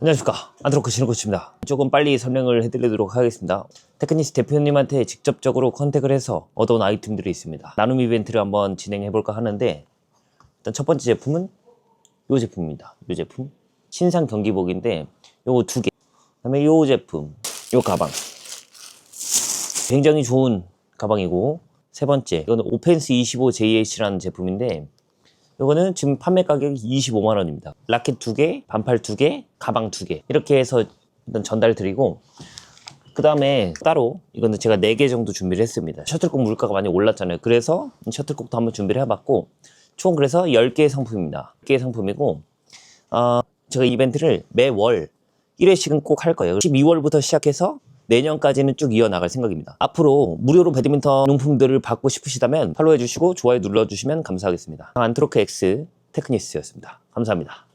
안녕하십니까. 안드로크 신호코치입니다. 조금 빨리 설명을 해드리도록 하겠습니다. 테크니스 대표님한테 직접적으로 컨택을 해서 얻어온 아이템들이 있습니다. 나눔 이벤트를 한번 진행해 볼까 하는데 일단 첫 번째 제품은 이 제품입니다. 이 제품. 신상 경기복인데 요거 두개. 그다음에 요 제품 요 가방. 굉장히 좋은 가방이고 세 번째 이거는 오펜스 25JH라는 제품인데 이거는 지금 판매 가격이 25만 원입니다. 라켓 두 개, 반팔 두 개, 가방 두 개. 이렇게 해서 일단 전달 드리고 그 다음에 따로 이거는 제가 네 개 정도 준비를 했습니다. 셔틀콕 물가가 많이 올랐잖아요. 그래서 셔틀콕도 한번 준비를 해봤고 총 그래서 10개의 상품입니다. 10개의 상품이고 어, 제가 이벤트를 매월 1회씩은 꼭 할 거예요. 12월부터 시작해서 내년까지는 쭉 이어나갈 생각입니다. 앞으로 무료로 배드민턴 용품들을 받고 싶으시다면 팔로우해 주시고 좋아요 눌러주시면 감사하겠습니다. 안트로크 X 테크니스였습니다. 감사합니다.